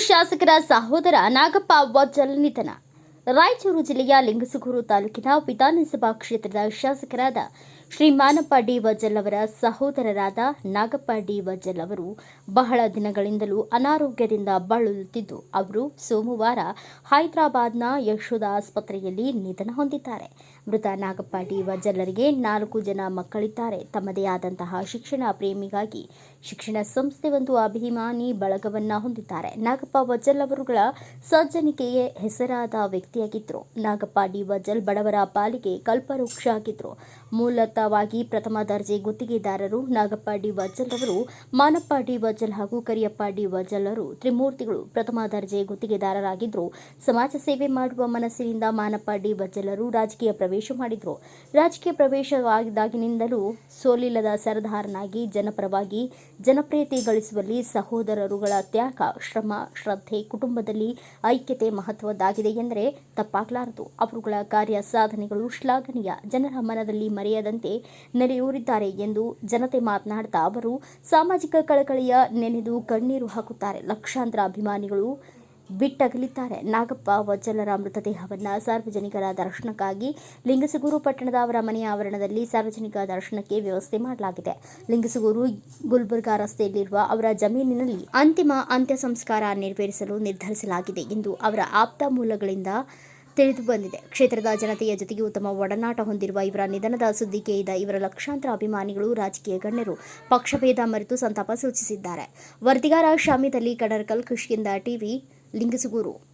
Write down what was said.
ಶಾಸಕರ ಸಹೋದರ ನಾಗಪ್ಪ ವಜ್ಜಲ್ ನಿಧನ ರಾಯಚೂರು ಜಿಲ್ಲೆಯ ಲಿಂಗಸುಗೂರು ತಾಲೂಕಿನ ವಿಧಾನಸಭಾ ಕ್ಷೇತ್ರದ ಶಾಸಕರಾದ ಶ್ರೀ ಮಾನಪ್ಪ ಡಿ ವಜಲ್ ಅವರ ಸಹೋದರರಾದ ನಾಗಪ್ಪ ಡಿ ವಜಲ್ ಅವರು ಬಹಳ ದಿನಗಳಿಂದಲೂ ಅನಾರೋಗ್ಯದಿಂದ ಬಳಲುತ್ತಿದ್ದು, ಅವರು ಸೋಮವಾರ ಹೈದರಾಬಾದ್ನ ಯಶೋಧ ಆಸ್ಪತ್ರೆಯಲ್ಲಿ ನಿಧನ ಹೊಂದಿದ್ದಾರೆ. ಮೃತ ನಾಗಪ್ಪ ಡಿ ವಜಲ್ಲರಿಗೆ ನಾಲ್ಕು ಜನ ಮಕ್ಕಳಿದ್ದಾರೆ. ತಮ್ಮದೇ ಆದಂತಹ ಶಿಕ್ಷಣ ಪ್ರೇಮಿಗಾಗಿ ಶಿಕ್ಷಣ ಸಂಸ್ಥೆ ಒಂದು ಅಭಿಮಾನಿ ಬಳಗವನ್ನು ಹೊಂದಿದ್ದಾರೆ. ನಾಗಪ್ಪ ವಜಲ್ ಅವರುಗಳ ಸಜ್ಜನಿಕೆಗೆ ಹೆಸರಾದ ವ್ಯಕ್ತಿಯಾಗಿದ್ದರು. ನಾಗಪ್ಪ ಡಿ ವಜಲ್ ಬಡವರ ಪಾಲಿಗೆ ಕಲ್ಪವೃಕ್ಷ ಆಗಿದ್ರು ಮೂಲತಃವಾಗಿ ಪ್ರಥಮ ದರ್ಜೆ ಗುತ್ತಿಗೆದಾರರು ನಾಗಪ್ಪ ಡಿ ವಜ್ಜಲ್ ಅವರು ಮಾನಪ್ಪ ಡಿ ವಜ್ಜಲ್ ಹಾಗೂ ಕರಿಯಪ್ಪ ಡಿ ವಜ್ಜಲ್ಲರು ತ್ರಿಮೂರ್ತಿಗಳು ಪ್ರಥಮ ದರ್ಜೆ ಗುತ್ತಿಗೆದಾರರಾಗಿದ್ದರು ಸಮಾಜ ಸೇವೆ ಮಾಡುವ ಮನಸ್ಸಿನಿಂದ ಮಾನಪ್ಪ ಡಿ ರಾಜಕೀಯ ಪ್ರವೇಶ ಮಾಡಿದ್ರು. ರಾಜಕೀಯ ಪ್ರವೇಶವಾಗಿದ್ದಾಗಿನಿಂದಲೂ ಸೋಲಿಲ್ಲದ ಸರದಾರನಾಗಿ, ಜನಪರವಾಗಿ ಜನಪ್ರಿಯತೆ ಗಳಿಸುವಲ್ಲಿ ಸಹೋದರರುಗಳ ತ್ಯಾಗ, ಶ್ರಮ, ಶ್ರದ್ಧೆ ಕುಟುಂಬದಲ್ಲಿ ಐಕ್ಯತೆ ಮಹತ್ವದ್ದಾಗಿದೆ ಎಂದರೆ ತಪ್ಪಾಗಲಾರದು. ಅವರುಗಳ ಕಾರ್ಯ ಸಾಧನೆಗಳು ಶ್ಲಾಘನೀಯ. ಜನರ ಮನದಲ್ಲಿ ಮರೆಯದಂತೆ ನೆಲೆಯೂರಿದ್ದಾರೆ ಎಂದು ಜನತೆ ಮಾತನಾಡ್ತಾ ಅವರು, ಸಾಮಾಜಿಕ ಕಳಕಳಿಯ ನೆನೆದು ಕಣ್ಣೀರು ಹಾಕುತ್ತಾರೆ. ಲಕ್ಷಾಂತರ ಅಭಿಮಾನಿಗಳು ಬಿಟ್ಟಗಲಿದ್ದಾರೆ. ನಾಗಪ್ಪ ವಜ್ಜಲರ ಮೃತದೇಹವನ್ನು ಸಾರ್ವಜನಿಕರ ದರ್ಶನಕ್ಕಾಗಿ ಲಿಂಗಸಗೂರು ಪಟ್ಟಣದ ಅವರ ಮನೆಯ ಆವರಣದಲ್ಲಿ ಸಾರ್ವಜನಿಕ ದರ್ಶನಕ್ಕೆ ವ್ಯವಸ್ಥೆ ಮಾಡಲಾಗಿದೆ. ಲಿಂಗಸಗೂರು ಗುಲ್ಬರ್ಗಾ ರಸ್ತೆಯಲ್ಲಿರುವ ಅವರ ಜಮೀನಿನಲ್ಲಿ ಅಂತಿಮ ಅಂತ್ಯ ಸಂಸ್ಕಾರ ನೆರವೇರಿಸಲು ನಿರ್ಧರಿಸಲಾಗಿದೆ ಎಂದು ಅವರ ಆಪ್ತ ಮೂಲಗಳಿಂದ ತಿಳಿದು ಬಂದಿದೆ. ಕ್ಷೇತ್ರದ ಜನತೆಯ ಜೊತೆಗೆ ಉತ್ತಮ ಒಡನಾಟ ಹೊಂದಿರುವ ಇವರ ನಿಧನದ ಸುದ್ದಿ ಕೇಳಿದ ಇವರ ಲಕ್ಷಾಂತರ ಅಭಿಮಾನಿಗಳು ರಾಜಕೀಯ ಗಣ್ಯರು ಪಕ್ಷಭೇದ ಮರೆತು ಸಂತಾಪ ಸೂಚಿಸಿದ್ದಾರೆ. ವರದಿಗಾರ ಶಾಮಿದಲ್ಲಿ ಕಡರ್ಕಲ್ ಖುಷ್ಕಿಂದ ಟಿವಿ ಲಿಂಗಸುಗೂರು.